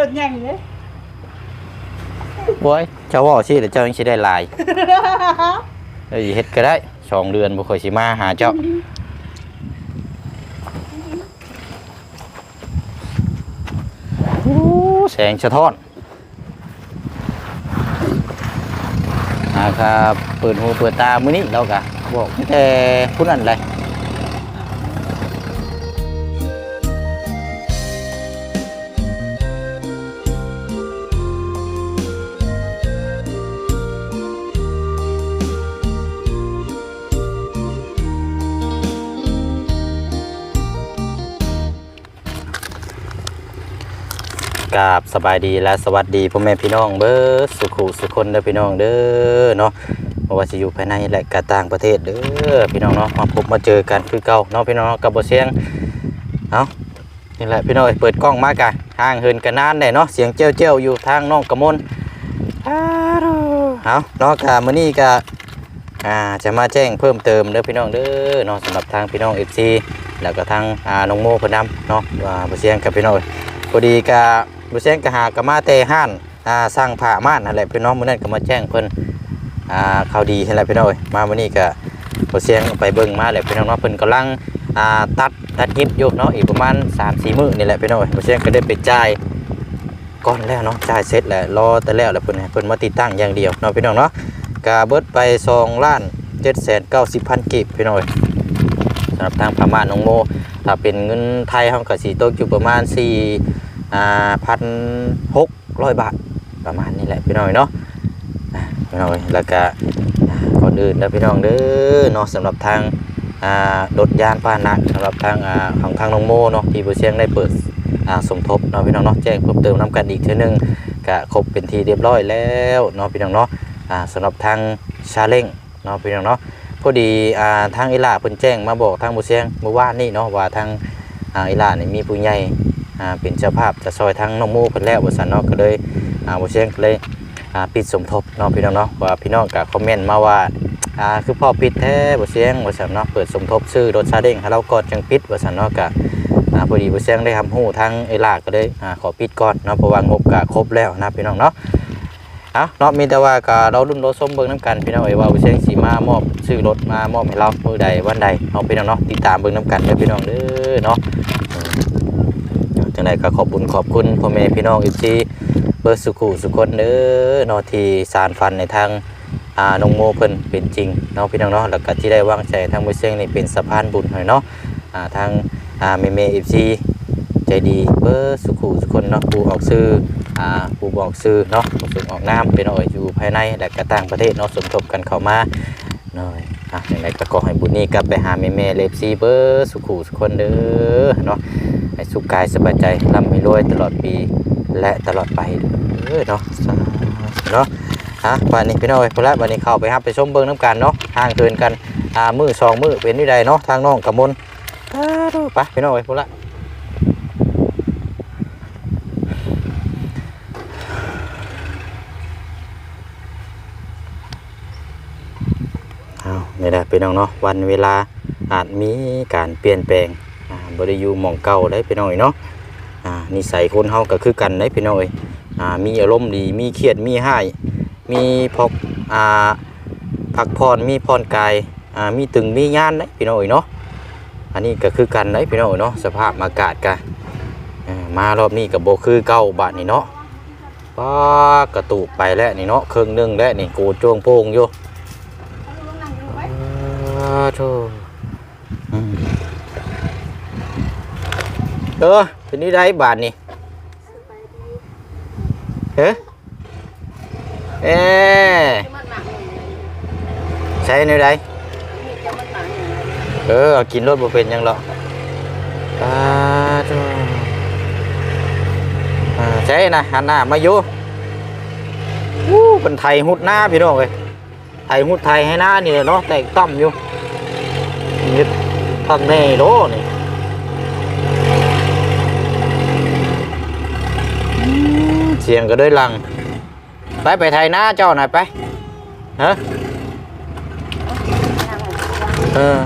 รถใหญ่เลยบ่ยเจ้าเว่าสิเดี๋ยวเจ้ายังสิได้หลายเอ้ยเฮ็ดก็ได้สองเดือนบ่ค่อยสิมาหาเจ้าโอ้แสงสะท้อนอ่าครับเปิดหูเปิดตามื้อนี้เราก็บอกมีแต่ผู้นั้นเลย กราบสบายดีและสวัสดีพ่อแม่พี่น้องเบิร์สุขุสุคนเด้อพี่น้องเด้อเนาะบ่ว่าจะอยู่ภายในและกต่างประเทศเด้อพี่น้องเนาะมาพบมาเจอกันคือเก่าเนาะพี่น้องเนาะกับบ่เสียงเอานี่แหละพี่น้องเอ้ยเปิดกล้องมากะห่างเหินกันนานได้เนาะเสียงเจ้าเจ้าๆอยู่ทางน้องกระมนอาวเอาเนาะกะมื้อนี้กะอ่าจะมาแจ้งเพิ่มเติมเด้อพี่น้องเด้อเนาะสำหรับทางพี่น้อง FC แล้วก็ทางอ่าน้องโมเพิ่นนำเนาะว่าบ่เสียงกับพี่น้องเอ้ย พอดีกะบุเซนกะหากะมาเตห้านอ่าสร้างผ้าม่านนั่นแหละพี่น้องมื้อนั้นก็มาแจ้งเพิ่นอ่าข่าวดีนั่นแหละพี่น้องเอ้ยมามื้อนี้ก็บุเซนไปเบิ่งมาแหละพี่น้องเนาะเพิ่นกำลังอ่าตัดตัดยิบอยู่เนาะอีกประมาณ3-4มื้อนี่แหละพี่น้องเอ้ยบุเซนก็ได้ไปจ่ายก่อนแล้วเนาะจ่ายเสร็จแล้วรอแต่แล้วแล้วเพิ่นเพิ่นมาติดตั้งอย่างเดียวเนาะพี่น้องเนาะก็เบิดไป2ล้าน790,000พันกีบพี่น้องเอ้ย สำหรับทางผ่านน้องโมถ้าเป็นเงินไทยเขาก็สีตกอยู่ประมาณ4อ่พันหกร้อยบาทประมาณนี้แหละพี่น้องเนาะอะพี่น้องแล้วก็อ่าก่อนอื่นนะพี่น้องเด้อเนาะสำหรับทางรถยานพาหนะสำหรับทางอของทางน้องโมเนาะที่บุเชียงได้เปิดสมทบเนาะพี่น้องเนาะแจ้งเพิ่มเติมน้ำกันอีกเท่านึงก็ครบเป็นทีเรียบร้อยแล้วเนาะพี่น้องเนาะสำหรับทางชาเล้งเนาะพี่น้องเนาะ พอดีอ่าทางอิล่าเพิ่นแจ้งมาบอกทางบุเชียงเมื่อวานนี่เนาะว่าทางอ่าอิล่านี่มีผู้ใหญ่อ่าเป็นเจ้าภาพจะซอยทั้งน้องมูเพิ่นแล้วบ่ซั่นเนาะก็เลยอ่าบ่เชียงก็เลยอ่าปิดสมทบเนาะพี่น้องเนาะว่าพี่น้องก็คอมเมนต์มาว่าอ่าคือพ่อปิดแท้บ่เชียงบ่ซั่นเนาะเปิดสมทบซื้อรถซาเล้งให้เราก่อนจังปิดบ่ซั่นเนาะก็อ่าพอดีบ่เชียงได้ทำฮู้ทั้งไอ้ลากก็เลยอ่าขอปิดก่อนเนาะเพราะว่างบก็ครบแล้วนะพี่น้องเนาะ เอาเนาะมีแต่ว่าก็เรารุ่นรถส้มเบิ่งนํกันพี่น้องเอ้ยว่าเชียงสิมามอบซื้อรถมามอบให้เรามื้อใดวันใดเนาะพี่น้องเนาะติดตามเบิ่งนํกันเด้อพี่น้องเด้อเนาะจังไดก็ขอบคุญขอบคุณพ่อแม่พี่น้องอีซีเบิร์สุขุสุคนเด้อเนาะที่สารฟันในทางอ่านงโมเพิ่นเป็นจริงเนาะพี่น้องเนาะแล้วก็ที่ได้วางใจทางมือเสียงนี่เป็นสะพานบุญให้เนาะอ่าทางอ่าเมเมอีซีใจดีเบิร์สุขุสุคนเนาะผู้ออกซื้อ ผู้บอกซื้อเนาะส่งออกน้ำเป็นเอาอยู่ภายในและก็ต่างประเทศเนาะสมทบกันเข้ามาเนาะอะยังไงก็ขอให้บุญนี้กลับไปหาเมเมเลฟซีเบิร์สุขุสุคนเด้อเนาะให้สุขกายสบายใจร่ำให้รวยตลอดปีและตลอดไปเด้อเนาะเนาะฮะวันนี้พี่น้องเอ้ยพละวันนี้เข้าไปฮับไปชมเบิ้งน้ำกันเนาะห่างเกินกันอ่ามือสองมือเป็นนี่ใดเนาะทางน้องกับมนสาธุไปพี่น้องเอ้ยพละ นี่แหละพี่น้องเนาะวันเวลาอาจมีการเปลี่ยนแปลงบริยูมองเก่าได้พี่น้อยเนาะอ่านิสัยคนเฮาก็คือกันได้พี่น้อยมีอารมณ์ดีมีเครียดมีให้มีพกพักผ่อนมีผ่อนกายมีตึงมีงานได้พี่น้อยเนาะอันนี้ก็คือกันได้พี่น้อยเนาะสภาพอากาศกันมารอบนี้กับโบคือเก่าบาทนี่เนาะป้ากระตุกไปแล้วนี่เนาะเครึ่องหนึ่งแล้วนี่กูจ้วงโป่งอยู่ โธ่อืมเออเป็นนี่ได้บาทนี่เฮ้เอ๊ะใช้ในใดเออเอากินรถบ่เป็นหยังหรอกอ่าจ้าอ่าใช่นะหันหน้ามาอยู่วู้เป็นไทยหุดหน้าพี่น้องเลยไทยหุดไทยให้หน้านี่แหละเนาะแตกต่ำอยู่นี่ ต่ำแน่โลนี่เสียงก็ด้วยลัง ไปไปไทยหน้าเจ้าหน่อยไปฮะเออ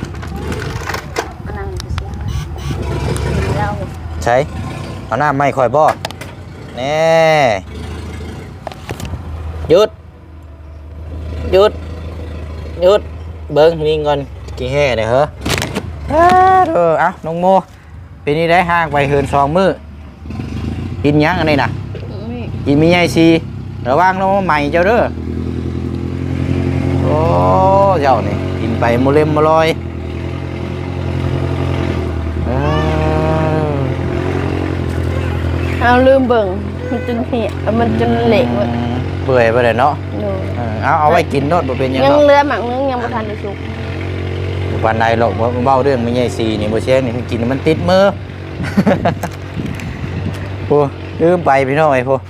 ใช่เอาหน้าไม่ค่อยบ่แน่หยุดหยุดหยุดเบิ้งวิ่งก่อนกี่แห่เนี่ยเหรอ เออเด้อเอ้าน้องโมเป็นนี่ได้ห่างไปเหินสองมือกินหยังอันนี้น่ะนี่กินมีไงซีระวังน้องใหม่เจ้าเด้อโอ้เจ้านี่กินไปโมเลมโมลอยเออเอาลืมเบิ่งมันจนเหี่ยมันจนเหละหมดเปื่อยไปเลยเนาะโดยเออเอาเอาไว้กินโนดบ่เป็นหยังยังเนาะเหลือหมักนึงยังบ่ทันได้สุก วันใดหรอกบ่เบ้าเรื่องมีไงซีนี่บ่เช่นนี่กินมันติดมือโอ้ลืมไปพี่น้องไอ้พวก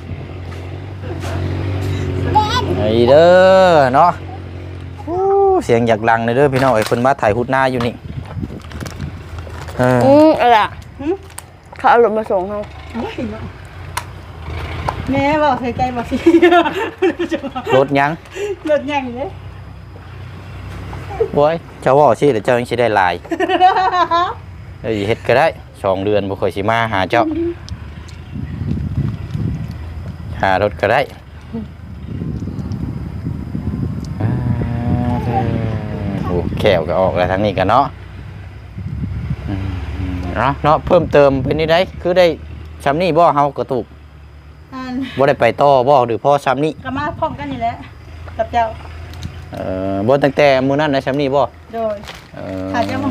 ไอ้เด้อเนาะโอ้เสียงอยากลังเลยเด้อพี่น้องไอ้คนมาถ่ายหุดหน้าอยู่นี่เอออืมอะไรอะเขาเอารถมาส่งให้แม่บอกเคยไกลบอกสิรถยังรถใหญ่เลยโว้ย เจ้าว่าสิเดี๋ยวเจ้ายังสิได้หลายเอ้ยเฮ็ดก็ได้สองเดือนบ่ค่อยสิมาหาเจ้า หารถก็ได้อ่าเด้อโอ้แขวก็ออกแล้วทางนี้กันเนาะอืมเนาะเนาะเพิ่มเติมเป็นนี่ได้คือได้ซ้ำนี่บ่เฮากระตุกอ่านบ่ได้ไปต่อบ่หรือพ่อซ้ำนี่ก็มาพร้อมกันนี่แหละกับเจ้า เอ่อบ่ตั้งแต่มื้อนั้นนะซ้ำนี่บ่โดยเอ่ออาจจะมา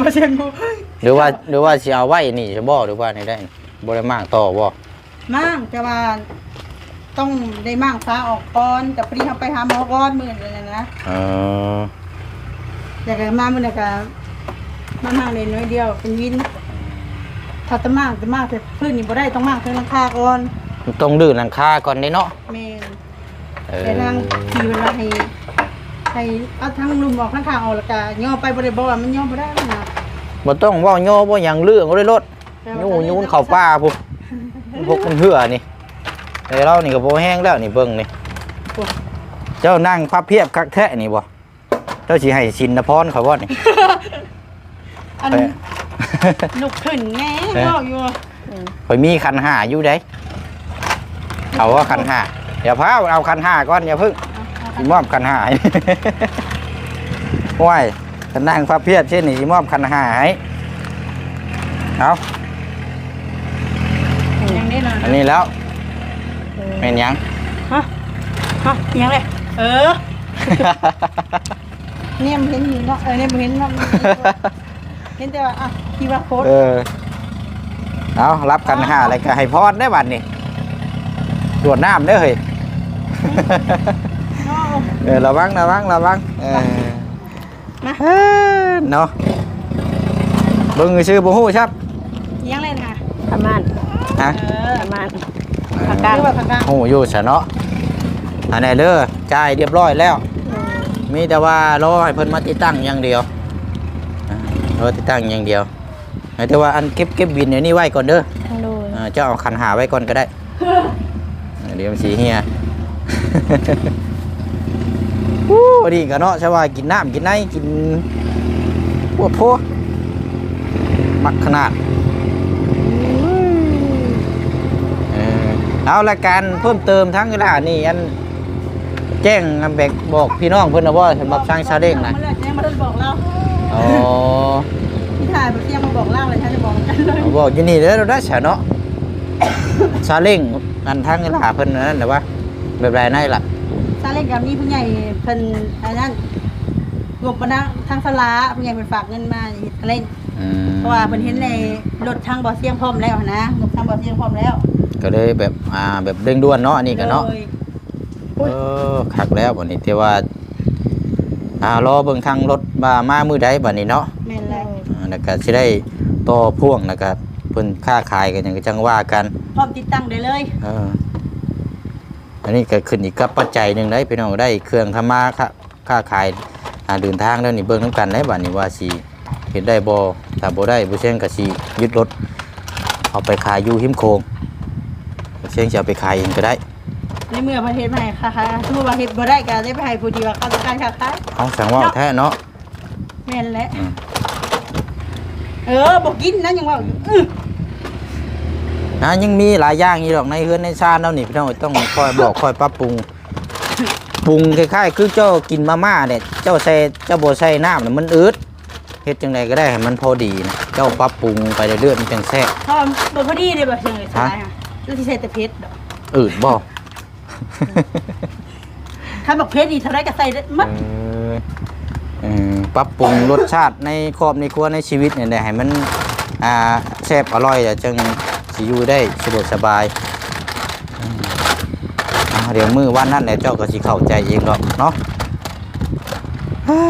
มาเชียงกูหรือว่าหรือว่าสิเอาไว้นี่จะบ่หรือว่านี่ได้บ่ได้มากต่อบ่มั่งแต่ว่าต้องได้มั่งฟ้าออกก่อนแต่พอดีเขาไปหาหมอก่อนมื้อนี้นะเออแต่ก็มามื้อนี้ก็มามั่งเลยน้อยเดียวเป็นวินถ้าจะมั่งจะมั่งแต่พื้นนี่บ่ได้ต้องมั่งเพิ่นราคาก่อนต้องดื้อหลังคาก่อนได้เนาะแม่น เออ แต่ทางทีเวลาให้ให้เอาทั้งลุมออกข้างๆออกแล้วก็ย่อไปบ่ได้บ่ว่ามันย่อบ่ได้นะบ่ต้องเว้าย่อบ่หยังเรื่องเอาได้รถยูยูนเข้าป่าพุ่นพวกมันเหือนี่แต่เรานี่ก็บ่แห้งแล้วนี่เบิ่งนี่ เจ้านั่งพับเพียบคักแท้นี่บ่เจ้าสิให้ชินนพรเขาบ่นี่ อันไป ลุกขึ้นแง่เอ๊ะบอกอยู่ข่อยมีคันห้าอยู่ได้เอาว่าคันห้า อย่าพาเอาคันห้าก่อนอย่าเพิ่งสิมอบคันหายว้ายถ้านั่งพับเพียบเช่นนี้สิมอบคันหายเอายังได้นอนอันนี้แล้วเป็นหยังฮะฮะยังเลยเออเนี่ยมันเห็นอยู่เนาะเออเนี่ยมันเห็นเนาะเห็นแต่ว่าอะคีว่าโค้ดเออเอารับคันหาอะไรก็ให้พรได้บัดนี่ตรวจน้ำเด้อเฮ้ย เนาะเออระวังระวังระวังเออมาเออเนาะเบิ่งชื่อบ่ฮู้ครับยังเลยค่ะประมาณฮะเออประมาณผักกาดว่าผักกาดฮู้อยู่ซะเนาะอันไหนเด้อจ่ายเรียบร้อยแล้ว มีแต่ว่ารอให้เพิ่นมาติดตั้งอย่างเดียวอ่ารอติดตั้งอย่างเดียวแต่ว่าอันเก็บเก็บบินเดี๋ยวนี้ไว้ก่อนเด้อโดยอ่าเจ้าเอาคันหาไว้ก่อนก็ได้เดี๋ยวมันสีเฮีย วู้ดีกันเนาะใช่ว่ากินน้ำกินไนกินพวกพวกมักขนาดเออเอาละการเพิ่มเติมทั้งเวลานี่อันแจ้งแบกบอกพี่น้องเพิ่นนะว่าสำหรับสร้างชาเด้งนะมาเลยยังมาบอกเราอ๋อพี่ถ่ายเที่ยงมาบอกเล่าเลยฉันจะบอกกันเลยบอกอยู่นี่เด้อเราได้ฉเนาะซาเล้งอันทั้งเวลาเพิ่นนั่นแต่ว่า แบบไรนั่นล่ะซาเล้งกับมีผู้ใหญ่เพิ่นอันนั้นงบปนะทางสลาผู้ใหญ่เพิ่นฝากเงินมาเฮ็ดเล่นอืมเพราะว่าเพิ่นเห็นในรถทางบ่อเสียงพร้อมแล้วนะงบทางบ่อเสียงพร้อมแล้วก็เลยแบบอ่าแบบเร่งด่วนเนาะอันนี้กันเนาะโดยเออคักแล้วบัดนี้แต่ว่าอ่ารอเบิ่งทางรถมามามือใดบัดนี้เนาะแม่นแล้วอ่าแล้วก็สิได้ต่อพ่วงแล้วก็เพิ่นค้าขายกันหยังก็จังว่ากันพร้อมติดตั้งได้เลย เออ อันนี้ก็ขึ้นอีกกับปัจจัยหนึ่งได้พี่น้องได้เครื่องทำมาค้าค้าขายอ่าเดินทางแล้วนี่เบิ่งน้ำกันได้บัดนี้ว่าสิเฮ็ดได้บ่ถ้าบ่ได้บ่เช่นก็สิยึดรถเอาไปขายอยู่หิมโคงบ่เช่นจะเอาไปขายเองก็ได้ในเมื่อประเทศมาให้ค่ะค่ะสมมุติว่าเฮ็ดบ่ได้ก็ได้ไปให้ผู้ที่ว่าเขาต้องการค้าขายเอาสั่งว่าแท้เนาะแม่นแหละอืมเออบ่กินนะยังว่าอยู่อื้ ออะยังมีหลายอย่างอีกดอกในเฮือนในชาติเรานี่พี่น้องต้องคอยบอกคอยปรับปรุงปรุงคล้ายๆคือเจ้ากินมาม่าเนี่ยเจ้าใส่เจ้าบ่ใส่น้ำน่ะมันอืดเฮ็ดจังไดก็ได้ให้มันพอดีนะเจ้าปรับปรุงไปเรื่อยๆมันจังแซ่บพอบ่พอดีเลยบ่เชิงเลยใช่ไหมค่ะแล้วที่ใส่แต่เพชรดอกอืดบ่ถ้าบอกเพชรนี่เท่าไรก็ใส่ได้หมัดเออเออปรับปรุงรสชาติในครอบในครัวในชีวิตเนี่ยได้ให้มันอ่าแซ่บอร่อยแล้วจึง สิอยู่ได้สะดวกสบายอืมอ่าเดี๋ยวมือวันนั้นแหละเจ้าก็สิเข้าใจเองหรอกเนาะฮ่า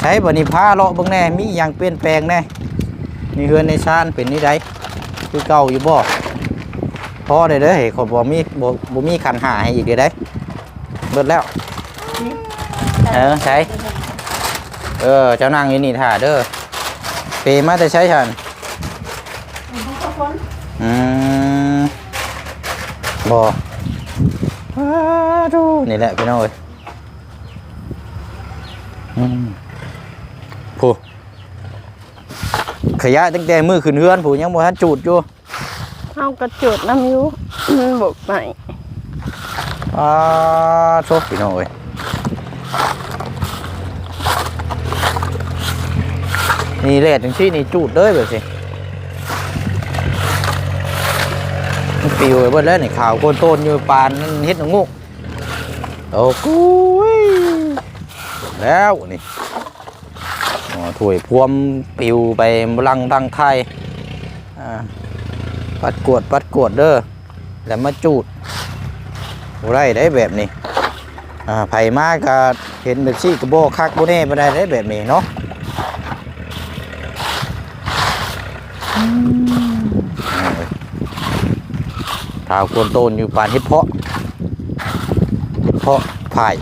ใช้บันิพาเลาะเบิ่งแน่มีอย่างเปลี่ยนแปลงแน่นี่เฮือนในชานเป็นนี่ไดคือเก่าอยู่บ่พอได้เด้อเฮ้ยขอยบ่มีบ่บ่มีคันหาให้อีกเด้อได้เบิดแล้วเออใช้เออเจ้านั่งอยู่นี่ท่าเด้อเปมาแต่ใช้ฉันทุกคนอืม บ่อ้าดูนี่แหละพี่น้องเอ้ยอืมผู้ขยะตั้งแต่มือขึ้นเฮือนผู้ยังบ่ทันจูดอยู่เฮากระจุดน้ำอยูมันบกใหม่อ่าโชคพี่น้องเอ้ยนี่แหละจังซี่นี่จูดเด้ยแบบสิ มันปิวไปเบิดแล้วนี่ข่าวโคนโตนอยู่ปานนั่นเฮ็ดหนงูกโอ้กุยแล้วนี่ถ้วยพวมปิวไปลังดังไทยอ่ปัดกวดปัดกวดเด้อแล้วมาจูดได้ได้แบบนี้อ่าไผ่มากก็เห็นแบบซี่กระโบคักโบแน่บ่ได้ได้แบบนี้เนาะาวควรโตนอยู่ปานเฮ็ดเพาะเฮ็ดเพาะพาย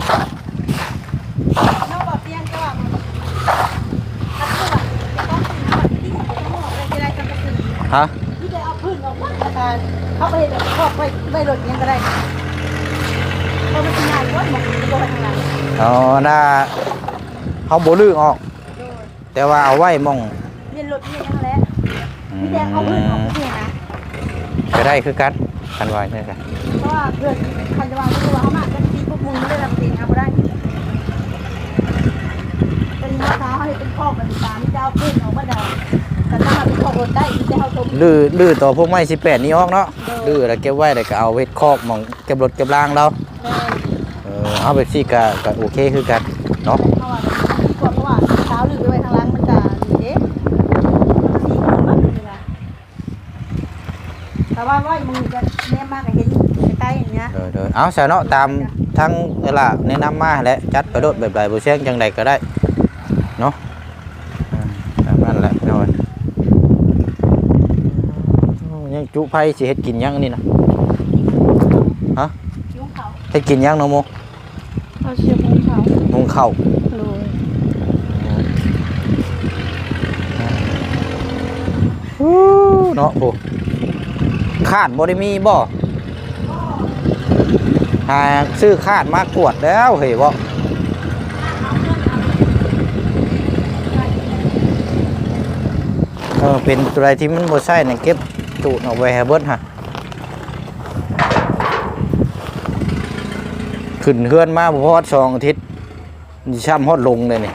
น้องบอกเตียงก็ว่าถ้าตัวต้องต้องต้องต้องต้องต้องฮะที่จะเอาพื้นออกมาการเขาไปเห็นครอบไปไม่หลุดยังก็ได้เพราะมันเป็นงานวัดหมดจะโดนทางหลังอ๋อน่าเฮาบ่ลือออก แต่ว่าเอาไว้หมองเรียนหลุดเรียนยังแล้วอืพี่แดงเอาพื้นออกมไปเนี่ยนะก็ได้คือกัน กันไว้ใช่กันเพราะว่าเพื่อนคันจะวางตัวเขามากเป็นทีพวกมึงไม่ได้รับตีนเอาไม่ได้ เป็นมะพร้าวให้เป็นข้อกันตามที่จะเอาพื้นออกมาได้แต่ถ้ามันเป็นข้อรถได้ที่จะเอาตรงลื้อลื้อต่อพวกไม้18นี้ออกเนาะลื้อแล้วเก็บไว้แล้วก็เอาไว้คอกหมองเก็บรถเก็บรางเราเออเออเอาแบบซี่ก็ก็โอเคคือกันเนาะเพราะว่าเพราะว่าเท้าหรือไปทางล่างมันจะเด็กสีมันเลยนะแต่ว่าว่ามึงจะแน่มากเห็นใกล้ๆอย่างเงี้ยเอาซะเนาะตามทั้งเวลาแนะนำมาแหละจัดไปโดดแบบใดบ่เสียงจังใดก็ได้เนาะอ่าตามนั้นแหละพี่น้อยยังจุไผสิเฮ็ดกินยังนี่นะยุ่งเขาเฮ็ดกินยังเนาะโมเอาเชือกของเขาหุงข้าว โดยเนาะโอ้คาดบ่ได้มีบ่ หาซื้อคาดมากวดแล้วเฮ้ยบ่เออเป็นตัวใดที่มันบ่ใช่เนี่ยเก็บตูดเอาไว้ให้เบิดฮะขึ้นเฮือนมาบ่พอดสองอาทิตย์นี่ช้ำฮอดลงเลยนี่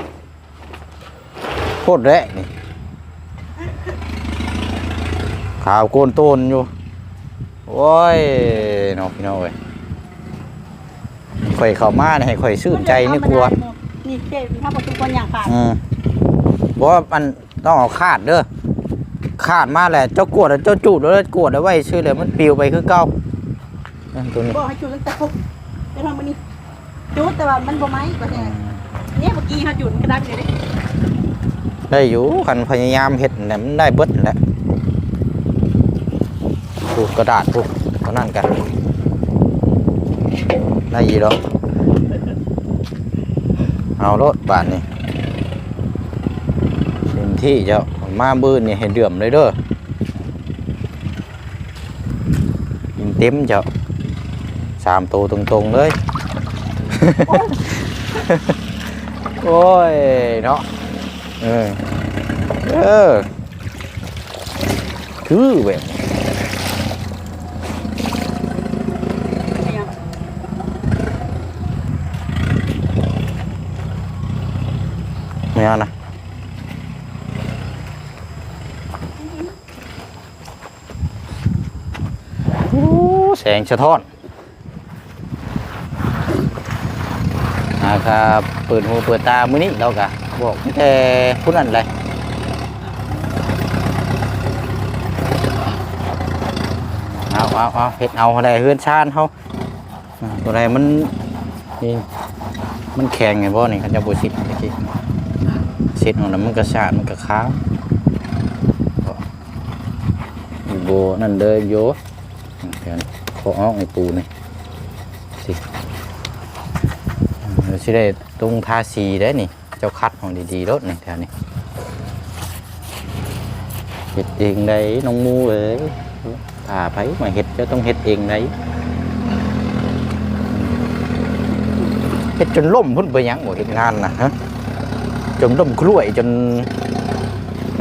โคตรแระนี่ข่าวโกนโตนอยู่ โอ้ยน้องพี่น้องเอ้ย ข่อยเข้ามาเนี่ยให้ข่อยชื่นใจนี่กลัวนี่เจ๊ถ้าประตูคนอย่างขาดอืมบอกว่ามันต้องเอาคาดเด้อคาดมาแหละเจ้ากวดแล้วเจ้าจูดแล้วกวดเอาไว้ชื่อเลยมันปลิวไปคือเก่าอันตัวนี้บอกให้จุดตั้งแต่คุกจะทำมันนี่จุดแต่ว่ามันบ่ไหมก็ใช่เนี่ยเมื่อกี้เขาจุดกระดาษอยู่ดิได้อยู่คันพยายามเห็ดนั่นแหละมันได้เบิดนั่นแหละผูกกระดาษผูกเท่านั้นกัน ได้ยีหรอเอารถบาทนี่เต็มที่เจ้ามาบื้นนี่เห็นเดือมเลยเด้อกินเต็มเจ้าสามตัวตรงๆเลย โอ้ยเนาะเออเออคือแบบ ไม่เอานะแสงสะท้อนนะครับเปิดหูเปิดตามื้อนี้เรากะบอกแต่ผู้นั้นเลยเอาเอาเอาเฮ็ดเอาอะไรเฮือนชานเขาอ่าตัวใดมันนี่มันแข็งไงบ่นี่เขาจะบ่สิทธิ์เมื่อกี้ สิทธิ์ของนั้นมันก็สาดมันก็ค้าวโบนั่นเลยโยแขนขอออกไอปูนี่สิเดี๋ยวสิได้ตรงทาสีได้นี่ เจ้าคัดของดีๆรถนี่แถวนี้เฮ็ดเองได้น้องมูเอ้ยถ้าไผมาเฮ็ดจะต้องเฮ็ดเองได้เฮ็ดจนล่มพุ่นไปยังบ่เฮ็ดงานนะฮะ จนล่มกล้วยจน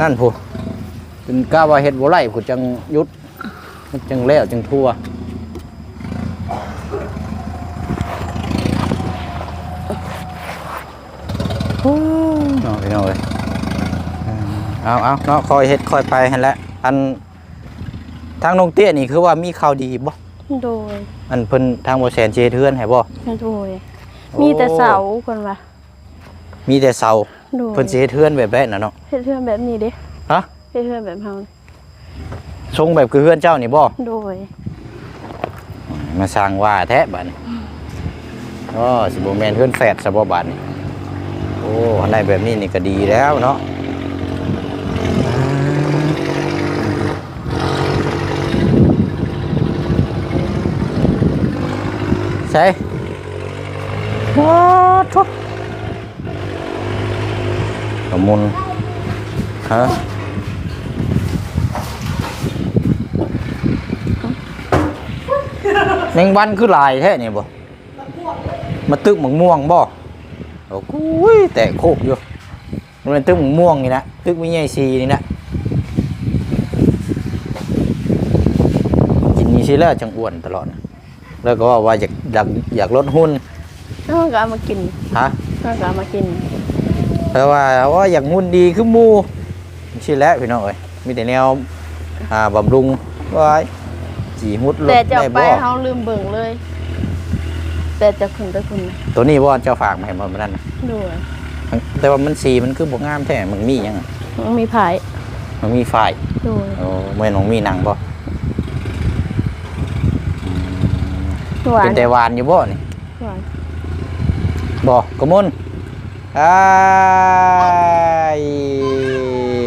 นั่นพูจนกล้าว่าเฮ็ดบ่ไหลพูจังหยุดมันจังแล้วจังทั่วเนาะพี่น้องเอ้ยเอาเอาเนาะคอยเฮ็ดคอยไปหั่นแหละอันทางน้องเตี้ยนี่คือว่ามีข่าวดีบ่โดย อันเพิ่นทางบ่แสนสิเฮ็ดเฮือนให้บ่โดย มีแต่เสาคนว่า มีแต่เสาโดยเพิ่นสิเฮ็ดเฮือนแบบแบบน่ะเนาะเฮ็ดเพื่อนแบบนี้เด้ฮะเฮ็ดเพื่อนแบบเฮาทรงแบบคือเฮือนเจ้านี่บ่โดย มาสร้างว่าแท้บัดนี้อ๋อสิบ่แม่นเฮือนแฝดซะบ่บัดนี้โอ้อันใดแบบนี้นี่ก็ดีแล้วเนาะใช่ว้าทุก กมุนฮะแมงวันคือลายแท้นี่บ่มาตึกหมกม่วงบ่โอ้กุยแตกโคกอยู่มันเป็นตึกหมกม่วงนี่นะตึกวิญญาซีนี่นะกินนี่สิแล้วจังอ้วนตลอดนะแล้วก็ว่าอยากอยากอยากลดหุ้นแล้วมันก็เอามากินฮะแล้วก็เอามากินเพ ราะว่าว่าอยากหุ่นดีคือหมูชิแล้วพี่น้องเอ้ยมีแต่แนวอ่าบำรุงไว้จีมุดลดแต่จะเอาได้ไปบ่เฮาลืมเบิ่งเลย แต่จะขึ้นไปคุณตัวนี้ว่าเจ้าฝากมาให้มันนั่นน่ะโดยแต่ว่ามันสีมันคือบ่งามแท้มันมีหยังอะมันมีไผมันมีฝ่ายโดยโอ้แม่นของมีหนังบ่หวาเป็นนแต่หวานอยู่บ่นี่หวานบ่กระมุน อ้าย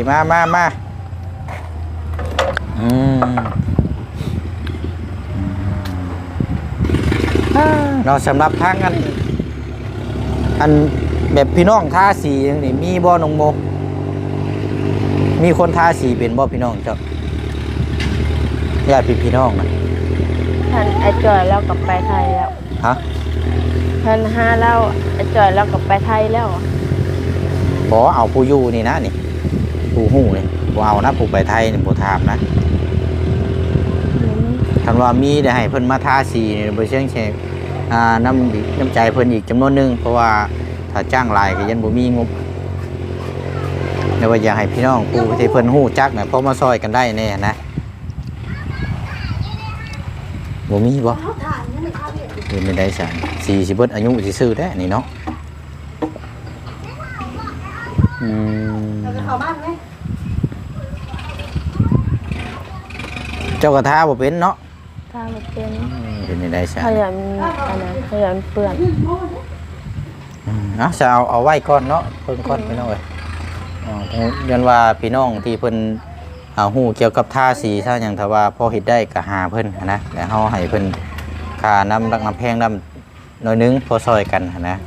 มามามาอืมอ่าเนาะสำหรับทางอัน อันแบบพี่น้องทาสีจังนี่มีบ่น้องโมมีคนทาสีเป็นบ่พี่น้องเจ้าญาติพี่พี่น้องนะท่านไอ้จอยแล้วกลับไปไทยแล้วฮะ ท่านห้าแล้วไอ้จอยแล้วกลับไปไทยแล้วบ่เอาผู้อยู่นี่นะนี่ผู้หู้นี่บ่เอานะผู้ไปไทยนี่บ่ถามนะคันว่ามีได้ให้เพิ่นมาทาสีนี่บ่เชิงแชกอ่าน้ำอีกน้ำใจเพิ่นอีกจำนวนหนึงเพราะว่าถ้าจ้างหลายก็ยันบ่มีงบแต่ว่าอยากให้พี่น้องผู้ที่เพิ่นฮู้จักน่ะพอมาซอยกันได้แน่นะบ่มีบ่เป็นไม่ได้สาร สี่สิบเบิดอายุสิซื้อได้นี่เนาะอืมเราจะเข้าบ้านไหมเจ้ากระทาบ่เป็นเนาะถ้ามันเป็นเป็นไม่ได้สารพยายามอันนั้นพยายามเปื้อนอืมเอาจะเอาเอาไว้ก่อนเนาะเพิ่นก่อนพี่น้องเอ้ยอ๋อต้องยันว่าพี่น้องที่เพิ่นเอาฮู้เกี่ยวกับท่าสีท่าหยังถ้าว่าพอเฮ็ดได้ก็หาเพิ่นหั้นนะแล้วเฮาให้เพิ่นค่าน้ำรักน้ำแพงน้ำ หน้อยหนึงพอซอยกันหั้นนะ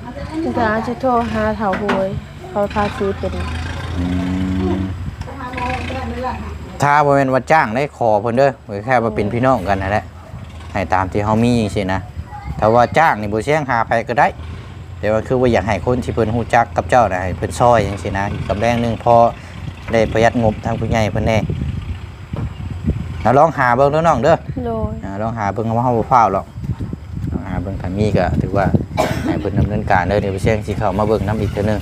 จะจะโทรหาเถาหวยเขาพาซื้อเป็นอืมถ้าบ่แม่นว่าจ้างได้ขอเพิ่นเด้อไว้แค่ว่าเป็นพี่น้องกันนั่นแหละให้ตามที่เฮามีจังซี่นะถ้าว่าจ้างนี่บ่เสี่ยงหาไปก็ได้ แต่ว่าคือว่าอยากให้คนที่เพิ่นฮู้จักกับเจ้าน่ะให้เพิ่นซอยจังซี่นะอีกกับแรงหนึงพอได้ประหยัดงบทางผู้ใหญ่เพิ่นแน่เอาลองหาเบิ่งเด้อน้องเด้อโดย อ่าลองหาเบิ่งว่าเฮาบ่ฟ้าวหรอก เบิ่งถ้ามีก็ถือว่าให้เพิ่นดำเนินการเด้อเดี๋ยวบ่เสี่ยงสิเข้ามาเบิ่งนํอีกเทื่อนึง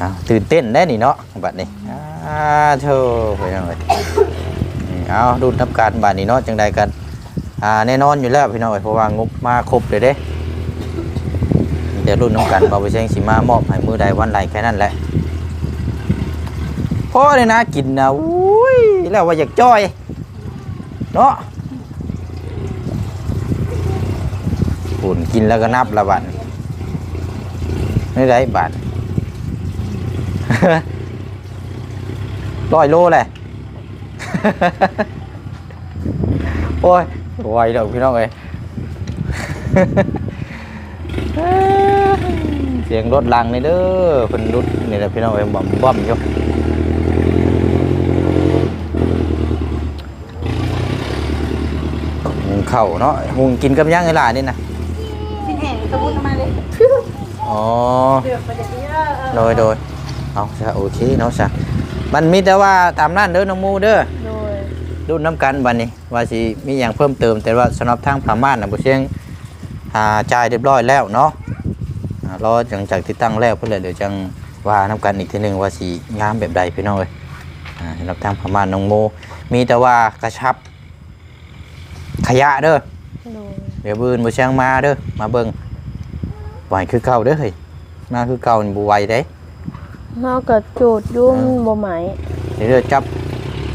อ้าวตื่นเต้นได้นี่เนาะบัดนี้อ้าโธ่ไปยังไงเอาดูนับการบัดนี้เนาะจังใดกันอ่าแน่นอนอยู่แล้วพี่น้องเอ้ยเพราะว่างบมาครบเลยเด้เดี๋ยวรุ่นน้ำกันเบาไปเชียงสีมามอบให้มือใดวันใดแค่นั้นแหละพ่อเลยนะกินนะอุ้ยแล้วว่าอยากจ้อยเนาะุ่นกินแล้วก็นับละบัตไม่ได้บาทร้อยโลเลยโอ้ยไหวเดี๋ยวพี่น้องเอ้ยเสียงรถลังนี่เด้อเพิ่นรถนี่แหละพี่น้องเอ้ยบ่มบ่มอยู่หุงเข้าเนาะหุงกินกับย่างไอ้หล่านี่นะ ชิ้นแห้งสมุนมาเลย อ๋อ เดือดไปจะดีเออโดยโดยเอาซะโอเคเนาะซะมันมีแต่ว่าตามนั้นเด้อน้องหมูเด้อโดยรุ่นน้ำกันบัดนี้ ว่าสิมีหยังเพิ่มเติม แต่ว่าสำหรับทางผาม่านน่ะบ่เชียงหาจ่ายเรียบร้อยแล้วเนาะอ่ารอจังจากที่ตั้งแล้วเพิ่นแหละเดี๋ยวจังว่าน้ำกันอีกทีหนึงว่าสิงามแบบใดพี่น้องเอ้ยอ่าสำหรับทางผาม่านน้องโมมีแต่ว่ากระชับขยะเด้อ โดย เดี๋ยวบืนบ่เชียงมาเด้อมาเบิ่ง ปล่อยคือเก่าเด้อเฮ้ยมาคือเก่านี่บ่ไหวเด้เฮาก็จูดยุ่มอ่าบ่ไหมเดี๋ยวเดี๋ยวจับ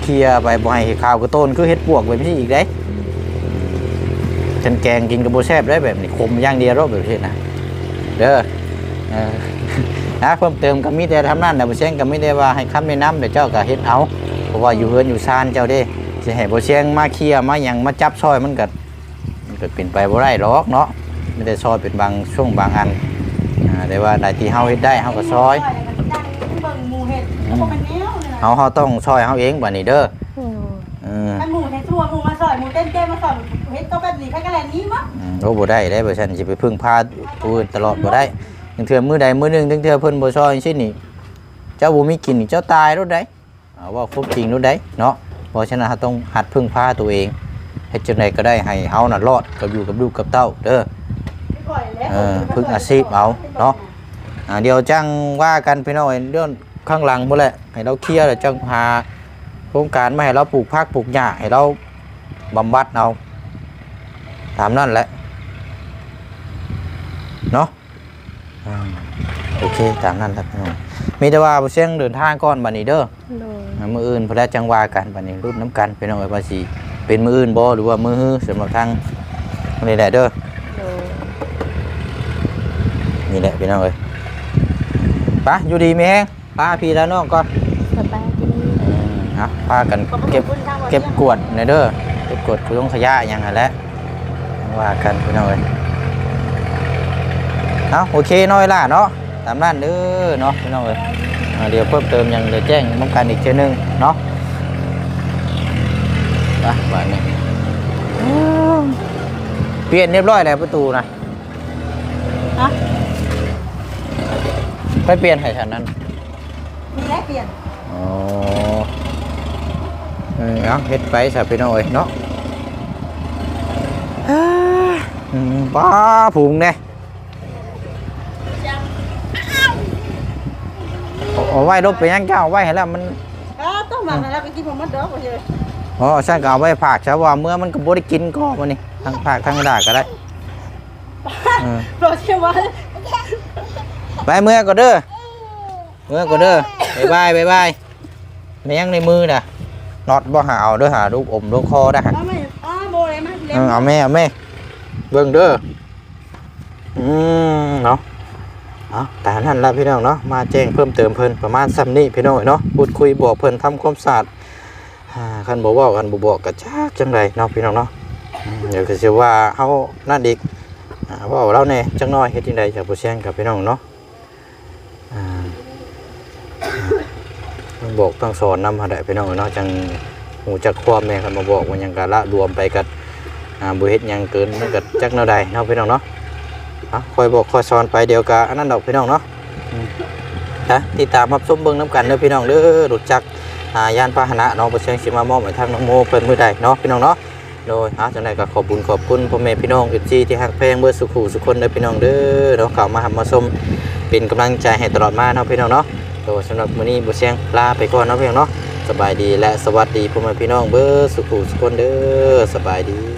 เคลียร์ไปบ่ให้ข้าวกระต้นคือเฮ็ดปวกไปไม่ใช่อีกได้ฉันแกงกินกับโบแซบได้แบบนี้คมอย่างเดียวรอบแบบนี้นะเด้อเออ นะเพิ่มเติมก็มีแต่ทำนั่นแต่โบเชงก็ไม่ได้ว่าให้คำแนะนำเดี๋ยวเจ้าก็เฮ็ดเอาเพราะว่าอยู่เฮือนอยู่ซานเจ้าเด้สิให้โบเชงมาเคลียร์มาหยังมาจับซอยมันก็มันก็เป็นไปบ่ได้หรอกเนาะ ไม่ได้ซอยเป็นบางช่วงบางอันอ่าแต่ว่าได้ที่เฮาเฮ็ดได้เฮาก็ซอยเบิ่งหมูเห็ดเขาบอกเป็นแนวเนี่ยเฮาเฮาต้องซอยเฮาเองบัดนี้เด้อโดยเออถ้าหมูเห็ดทั่วหมูมาสอยหมูเต้นเต้นมาสอยเห็ดก็แบบนี้ใครก็แหล่นี้มั้งอืมโอ้บ่ได้ได้บ่ซั่นสิไปพึ่งพาผู้อื่นตลอดบ่ได้ถึงเทื่อมื้อใดมื้อหนึงถึงเทื่อเพิ่นบ่ซอยจังซี่นี่เจ้าบ่มีกินนี่เจ้าตายรถได้เอาว่าครบจริงรถได้เนาะเพราะฉะนั้นเราต้องหัดพึ่งพาตัวเองเฮ็ดจังไดก็ได้ให้เฮาน่ะรอดกับอยู่กับลูกกับเต้าเด้อเออ พึ่งอาชีพเอาเนาะอ่าเดี๋ยวจังว่ากันพี่น้อยเรื่องข้างหลังพุ่นแหละให้เราเคลียร์แล้วจังพาโครงการมาให้เราปลูกผักปลูกหญ้าให้เราบำบัดเอาตามนั่นแหละเนาะอ่าโอเคตามนั่นแหละพี่น้องมีแต่ว่าบ่เสียงเดินทางก่อนบัดนี้เด้อโดยอ่ามื้ออื่นพอแล้วจังว่ากันบัดนี้รุ่นน้ำกันพี่น้องเอ้ยว่าสิเป็นมื้ออื่นบ่หรือว่ามื้อฮื้อสำหรับทางนี่แหละเด้อโดย นี่แหละพี่น้องเอ้ยไปะอยู่ดีไหมแฮงพาพี่แล้วน้องก่อนสบายดีอืมเอาพากันเก็บเก็บกวดในเด้อเก็บกวดคือต้องขยะอย่างนั้นแหละว่ากันพี่น้องเอ้ยเอาโอเคน้อยล่ะเนาะตามนั้นเด้อเนาะพี่น้องเอ้ยอ่าเดี๋ยวเพิ่มเติมอย่างเดี๋ยวแจ้งป้องกันอีกเช่นนึงเนาะไปบ้านนี้เปลี่ยนเรียบร้อยแล้วประตูนะฮะ ไปเปลี่ยนให้ฉันนั้นมีแล้วเปลี่ยนอ๋อเออเอาเฮ็ดไปซะพี่น้องเอ้ยเนาะอ่าอืมป้าผุงเด้เอาเอาไว้รบไปยังเจ้าเอาไว้ให้แล้วมัน ก็ต้องมาแล้วไปกินผมมัดดอกไปเลยอ๋อฉันก็เอาไว้ผากซะว่าเมื่อมันก็บ่ได้กินก็มันนี่ทั้งผากทั้งดาก็ได้ เออโปรเชื่อว่า ไปเมื่อก็เด้อเมื่อก็เด้อบ๊ายบายบ๊ายบายในยังในมือน่ะน็อตบ่หาเอาเด้อหาลูกอมลูกคอได้หั่นไม่อ้าโบเลยมั้ยเล็เออเอาแม่เอาแม่เบิ่งเด้ออืมเนาะเอาแต่นั่นละพี่น้องเนาะมาแจ้งเพิ่มเติมเพิ่นประมาณซ้ำนี้พี่น้องเนาะพูดคุยบอกเพิ่นทำความสะอาดอ่าคันบ่เว้าคันบ่บอกก็จักจังไดเนาะพี่น้องเนาะอืมเดี๋ยวก็สิว่าเฮานั่นอีกอ่าเว้าเราแหน่จังน้อยเฮ็ดจังไดจากบ่แซงกับพี่น้องเนาะอ่า ต้องบอกต้องสอนนำหาได้พี่น้องเนาะจังหูจักความแม่คันมาบอกว่าหยังกะละรวมไปกับบุเฮ็ดยังเกินมันก็จักแนวใดเนาะพี่น้องเนาะคอยบอกคอยสอนไปเดียวกะอันนั้นดอกพี่น้องเนาะนะติดตามรับชมเบิ่งน้ำกันเด้อพี่น้องเด้อรู้จักอ่ายานพาหนะเนาะบ่เชียงสิมามอบให้ทางน้องโมเพิ่นมือใดเนาะพี่น้องเนาะโดยเอาจังไดก็ขอบคุญขอบคุณพ่อแม่พี่น้อง FC ที่ฮักแพงเบิดสุขุสุคนเด้อพี่น้องเด้อเนาะเข้ามาหับมาชมเป็นกำลังใจให้ตลอดมาเนาะพี่น้องเนาะ โดยสำหรับมื้อนี้บ่เสียงลาไปก่อนเนาะเพียงเนาะสบายดีและสวัสดีพ่อแม่พี่น้องเบอร์สุขุสุขคนเด้อสบายดี